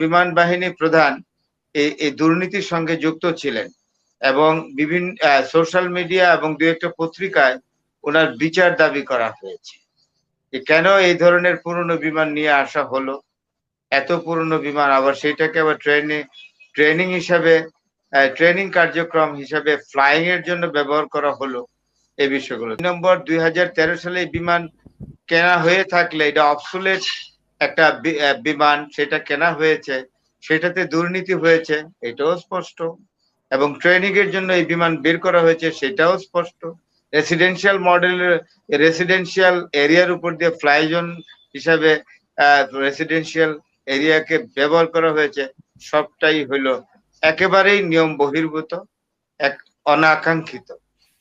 বিমান বাহিনী প্রধান এই দুর্নীতির সঙ্গে যুক্ত ছিলেন এবং বিভিন্ন সোশ্যাল মিডিয়া এবং দু একটা পত্রিকায় ওনার বিচার দাবি করা হয়েছে। কেন এই ধরনের পুরনো বিমান নিয়ে আসা হলো? এত পুরনো বিমান, আবার সেটাকে আবার ট্রেনিং ট্রেনিং হিসাবে ট্রেনিং কার্যক্রম হিসাবে ফ্লাইং এর জন্য ব্যবহার করা হলো এই বিষয়গুলো। নম্বর, দুই হাজার তেরো সালে বিমান কেনা হয়ে থাকলে এটা অবসুলেট একটা বিমান সেটা কেনা হয়েছে, সেটাতে দুর্নীতি হয়েছে, এটাও স্পষ্ট। এবং ট্রেনিং এর জন্য এই বিমান বের করা হয়েছে, সেটাও স্পষ্ট। রেসিডেন্সিয়াল মডেলের রেসিডেন্সিয়াল এরিয়ার উপর দিয়ে ফ্লাই জোন হিসাবে রেসিডেন্সিয়াল এরিয়াকে ব্যবহার করা হয়েছে, সবটাই হইল একেবারেই নিয়ম বহির্ভূত, এক অনাকাঙ্ক্ষিত।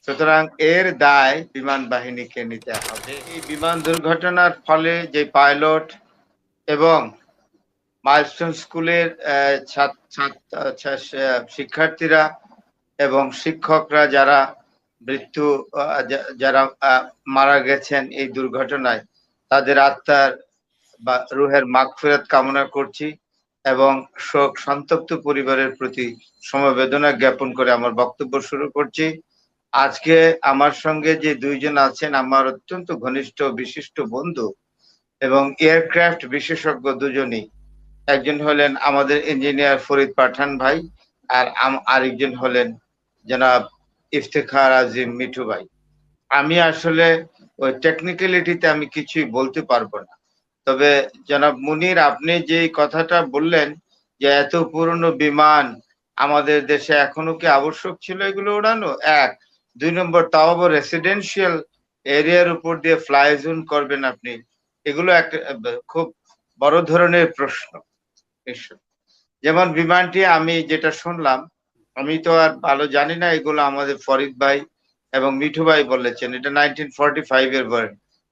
সুতরাং এর দায় বিমান বাহিনীকে নিতে হবে। এই বিমান দুর্ঘটনার ফলে যে পাইলট এবং মাইলস্টোন স্কুলের শিক্ষার্থীরা এবং শিক্ষকরা যারা মৃত্যু যারা মারা গেছেন এই দুর্ঘটনায়, তাদের আত্মার বা রুহের মাগফিরাত কামনা করছি এবং শোক সন্তপ্ত পরিবারের প্রতি সমবেদনা জ্ঞাপন করে আমার বক্তব্য শুরু করছি। আজকে আমার সঙ্গে যে দুইজন আছেন, আমার অত্যন্ত ঘনিষ্ঠ, বিশিষ্ট বন্ধু এবং এয়ারক্রাফট বিশেষজ্ঞ দুজনই। একজন হলেন আমাদের ইঞ্জিনিয়ার ফরিদ পাঠান ভাই আর আরেকজন হলেন জনাব ইফতেখার আজিম মিঠু ভাই। আমি আসলে ওই টেকনিক্যালিটিতে আমি কিছুই বলতে পারব না। তবে জনাব মুনির, আপনি যে কথাটা বললেন যে এত পুরনো বিমান আমাদের দেশে এখনও কি আবশ্যক ছিল এগুলো উড়ানো এক। দুই নম্বর, তাও রেসিডেন্সিয়াল এরিয়ার উপর দিয়ে ফ্লাই জোন করবেন আপনি। এগুলো একটা খুব বড় ধরনের প্রশ্ন। যেমন বিমানটি আমি যেটা শুনলাম, আমি তো আর ভালো জানি না, এগুলো আমাদের ফরিদ ভাই এবং মিঠু ভাই বলেছেন, এটা নাইনটিন ফর্টি ফাইভ এর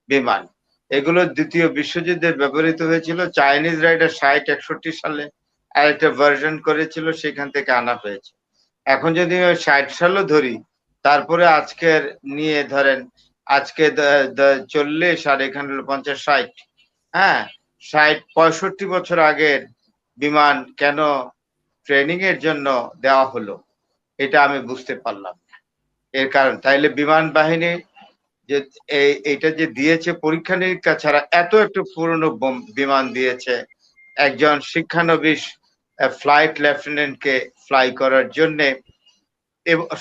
বিমান। এগুলো দ্বিতীয় বিশ্বযুদ্ধে ব্যবহৃত হয়েছিল, চাইনিজ রাইডার ষাট একষট্টি সালে আরেকটা ভার্সন করেছিল, সেখান থেকে আনা হয়েছে। এখন যদি ষাট সালও ধরি, তারপরে আজকের নিয়ে ধরেন আজকে চল্লিশ আর এখানে পঞ্চাশ ষাট। হ্যাঁ ষাট পঁয়ষট্টি বছর আগের বিমান কেন ট্রেনিং এর জন্য দেওয়া হলো, এটা আমি বুঝতে পারলাম এর কারণ, তাইলে বিমান বাহিনী যে এটা যে দিয়েছে পরীক্ষা নিরীক্ষা ছাড়া এত একটু পুরনো বিমান দিয়েছে। একজন শিক্ষানবিশ ফ্লাইট লেফটেন্যান্টকে ফ্লাই করার জন্য।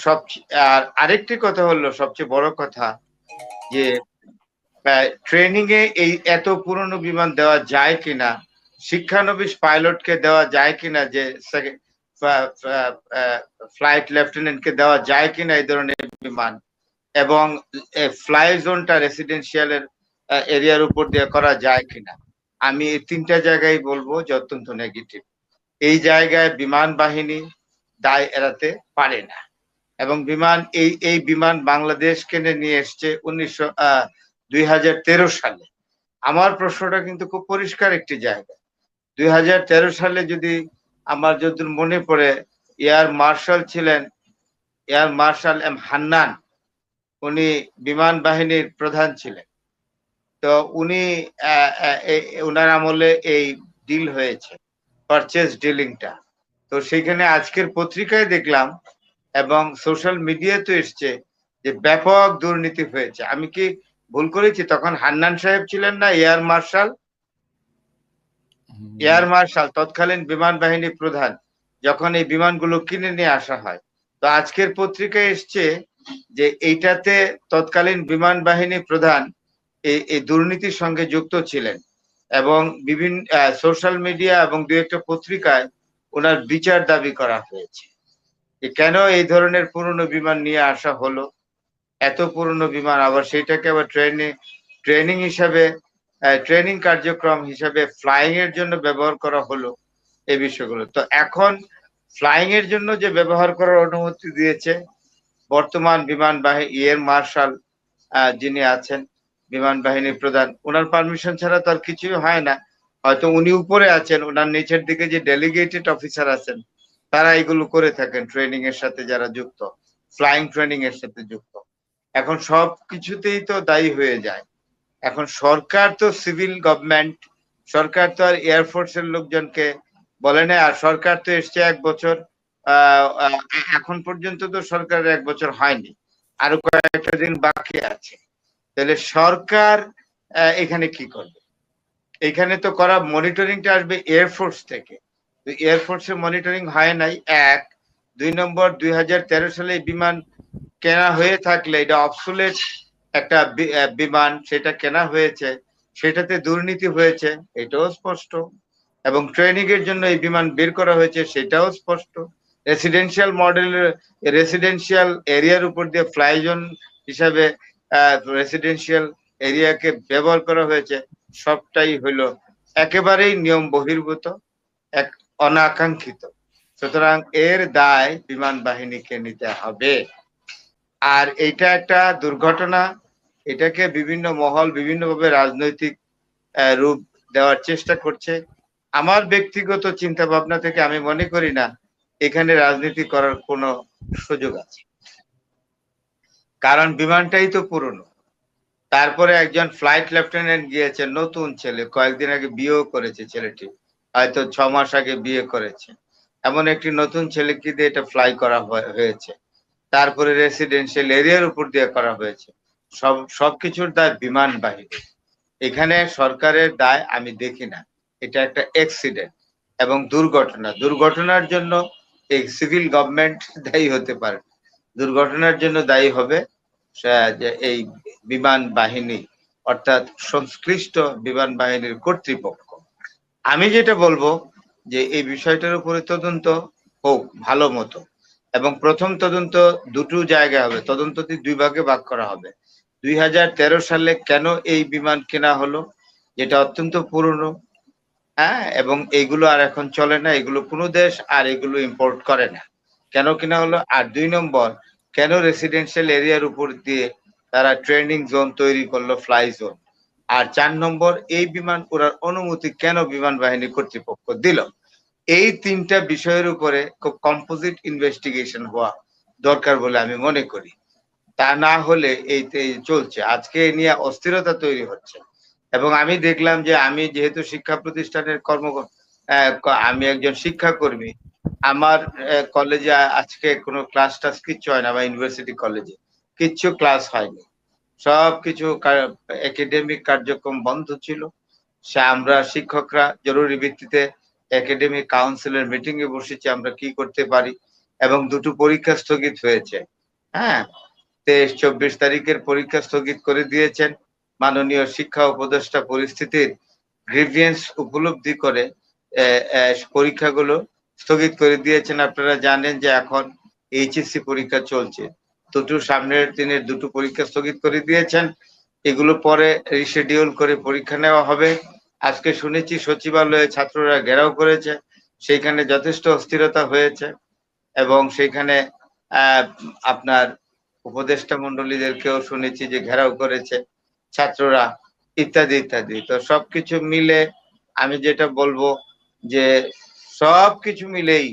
সব আর আরেকটি কথা হলো, সবচেয়ে বড় কথা যে ট্রেনিং এ এই এত পুরনো বিমান দেওয়া যায় কিনা, শিক্ষানবিশ পাইলটকে দেওয়া যায় কিনা, যে ফ্লাইট লেফটেন্যান্টকে দেওয়া যায় কিনা এই ধরনের বিমান, এবং ফ্লাই জোনটা রেসিডেন্সিয়ালের এরিয়ার উপর দিয়ে করা যায় কিনা, আমি এই তিনটা জায়গায় বলব যে অত্যন্ত নেগেটিভ এই জায়গায় বিমান বাহিনী দায় এড়াতে পারে না। এবং বিমান, এই এই বিমান বাংলাদেশ কেনে নিয়ে এসছে উনিশশো দুই সালে। আমার প্রশ্নটা কিন্তু খুব পরিষ্কার একটি জায়গা। দুই হাজার তেরো সালে যদি আমার যদি মনে পড়ে, এয়ার মার্শাল ছিলেন, এয়ার মার্শাল এম হান্নান, উনি বিমান বাহিনীর প্রধান ছিলেন। তো উনি ওনার আমলে এই ডিল হয়েছে পারচেজ ডিলিংটা তো সেখানে আজকের পত্রিকায় দেখলাম এবং সোশ্যাল মিডিয়াতে এসছে যে ব্যাপক দুর্নীতি হয়েছে। আমি কি ভুল করেছি? তখন হান্নান সাহেব ছিলেন না এয়ার মার্শাল? এয়ার মার্শাল তৎকালীন বিমান বাহিনী প্রধান যখন এই বিমানগুলো কিনে নিয়ে আসা হয়। তো আজকের পত্রিকায় এসছে যে এইটাতে তৎকালীন বিমান বাহিনী প্রধান এই এই দুর্নীতির সঙ্গে যুক্ত ছিলেন এবং বিভিন্ন সোশ্যাল মিডিয়া এবং দু একটা পত্রিকায় ওনার বিচার দাবি করা হয়েছে। যে কেন এই ধরনের পুরনো বিমান নিয়ে আসা হলো? এত পুরনো বিমান, আবার সেটাকে আবার ট্রেনিং ট্রেনিং হিসাবে ট্রেনিং কার্যক্রম হিসাবে ফ্লাইং এর জন্য ব্যবহার করা হলো এই বিষয়গুলো। তো এখন ফ্লাইং এর জন্য যে ব্যবহার করার অনুমতি দিয়েছে, বর্তমান বিমান বাহিনী এয়ার মার্শাল যিনি আছেন বিমান বাহিনীর প্রধান ওনার পারমিশন ছাড়া তো আর কিছুই হয় না। হয়তো উনি উপরে আছেন ওনার নিচের দিকে যে ডেলিগেটেড অফিসার আছেন তারা এগুলো করে থাকেন ট্রেনিং এর সাথে যারা যুক্ত ফ্লাইং ট্রেনিং এর সাথে যুক্ত। এখন সব কিছুতেই তো দায়ী হয়ে যায়। এখন সরকার তো সিভিল গভর্নমেন্ট সরকার তো আর এয়ারফোর্স এর লোকজনকে বলে না, আর সরকার তো এসছে এক বছর এখন পর্যন্ত তো সরকারের এক বছর হয়নি। আরও কয়েকটা দিন বাকি আছে। তাহলে সরকার এখানে কি করবে? এখানে তো করা মনিটরিংটা আসবে এয়ারফোর্স থেকে। তো এয়ারফোর্সের মনিটরিং হয় নাই, এক। দুই নম্বর, দুই হাজার তেরো সালে বিমান কেনা হয়ে থাকলে, এটা অবসুলেট একটা বিমান, সেটা কেনা হয়েছে, সেটাতে দুর্নীতি হয়েছে, এটাও স্পষ্ট। এবং ট্রেনিং এর জন্য এই বিমান বের করা হয়েছে, সেটাও স্পষ্ট। রেসিডেন্সিয়াল মডেল রেসিডেন্সিয়াল এরিয়ার উপর দিয়ে ফ্লাই জোন হিসাবে রেসিডেন্সিয়াল এরিয়াকে ব্যবহার করা হয়েছে, সবটাই হইল একেবারেই নিয়ম বহির্ভূত। এক অনাকাঙ্ক্ষিত। সুতরাং এর দায় বিমান বাহিনীকে নিতে হবে। আর এটা একটা দুর্ঘটনা। এটাকে বিভিন্ন মহল বিভিন্নভাবে রাজনৈতিক রূপ দেওয়ার চেষ্টা করছে। আমার ব্যক্তিগত চিন্তা ভাবনা থেকে আমি মনে করি না, এখানে রাজনীতি করার কোনো সুযোগ আছে। কারণ বিমানটাই তো পুরনো। তারপরে একজন ফ্লাইট লেফটেন্যান্ট গিয়েছে, নতুন ছেলে। কয়েকদিন আগে বিয়েও করেছে ছেলেটি। হয়তো ছ মাস আগে বিয়ে করেছে। এমন একটি নতুন ছেলেকে দিয়ে এটা ফ্লাই করা হয়েছে। তারপরে রেসিডেন্সিয়াল এরিয়ার উপর দিয়ে করা হয়েছে। সব, সবকিছুর দায় বিমান বাহিনী এখানে সরকারের দায় আমি দেখি না। এটা একটা অ্যাক্সিডেন্ট এবং দুর্ঘটনা। দুর্ঘটনার জন্য এই সিভিল গভর্নমেন্ট দায়ী হতে পারে। দুর্ঘটনার জন্য দায়ী হবে এই বিমান বাহিনী, অর্থাৎ সংশ্লিষ্ট বিমান বাহিনীর কর্তৃপক্ষ। আমি যেটা বলব যে এই বিষয়টার উপরে তদন্ত হোক ভালো মতো। এবং প্রথম তদন্ত দুটো জায়গায় হবে। তদন্তটি দুই ভাগে ভাগ করা হবে। দুই হাজার তেরো সালে কেন এই বিমান কেনা হলো, যেটা অত্যন্ত পুরনো হ্যাঁ? এবং এইগুলো আর এখন চলে না, এগুলো কোনো দেশ আর এগুলো ইম্পোর্ট করে না। কেন কিনা হলো? আর দুই নম্বর, কেন রেসিডেন্সিয়াল এরিয়ার উপর দিয়ে তারা ট্রেনিং জোন তৈরি করল ফ্লাই জোন আর চার নম্বর, এই বিমান উড়ার অনুমতি কেন বিমান বাহিনী কর্তৃপক্ষ দিল? এই তিনটা বিষয়ের উপরে খুব কম্পোজিট ইনভেস্টিগেশন হওয়া দরকার বলে আমি মনে করি। তা না হলে এই চলছে। আজকে নিয়ে অস্থিরতা তৈরি হচ্ছে। এবং আমি দেখলাম যে আমি যেহেতু শিক্ষা প্রতিষ্ঠানের কর্ম আমি একজন শিক্ষাকর্মী, আমার কলেজে আজকে কোনো ক্লাস টাস কিচ্ছু হয় না বা ইউনিভার্সিটি কলেজে কিচ্ছু ক্লাস হয়নি। সব কিছু একাডেমিক কার্যক্রম বন্ধ ছিল। সে আমরা শিক্ষকরা জরুরি ভিত্তিতে একাডেমিক কাউন্সিলের মিটিং এ বসেছি, আমরা কি করতে পারি এবং দুটো পরীক্ষা স্থগিত হয়েছে। হ্যাঁ তেইশ, চব্বিশ তারিখের পরীক্ষা স্থগিত করে দিয়েছেন মাননীয় শিক্ষা উপদেষ্টা পরিস্থিতির গ্রিভিয়েন্স উপলব্ধি করে পরীক্ষাগুলো স্থগিত করে দিয়েছেন। আপনারা জানেন যে এখন এইচএসসি পরীক্ষা চলছে। দুটো সামনের দিনের দুটো পরীক্ষা স্থগিত করে দিয়েছেন। এগুলো পরে রিশেডিউল করে পরীক্ষা নেওয়া হবে। আজকে শুনেছি সচিবালয়ে ছাত্ররা ঘেরাও করেছে। সেইখানে যথেষ্ট অস্থিরতা হয়েছে এবং আহ, আপনার উপদেষ্টা মন্ডলীদেরকেও শুনেছি যে ঘেরাও করেছে ছাত্ররা ইত্যাদি ইত্যাদি। তো সবকিছু মিলে আমি যেটা বলব যে সবকিছু মিলেই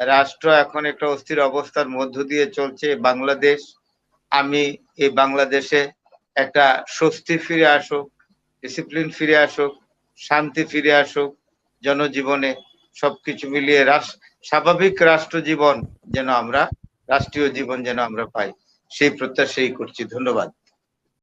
রাষ্ট্র এখন একটা অস্থির অবস্থার মধ্য দিয়ে চলছে, বাংলাদেশ। আমি এই বাংলাদেশে একটা স্বস্তি ফিরে আসুক ডিসিপ্লিন ফিরে আসুক, শান্তি ফিরে আসুক, জনজীবনে সবকিছু মিলিয়ে স্বাভাবিক রাষ্ট্র জীবন যেন আমরা, রাষ্ট্রীয় জীবন যেন আমরা পাই। সেই প্রত্যাশাই করছি। ধন্যবাদ।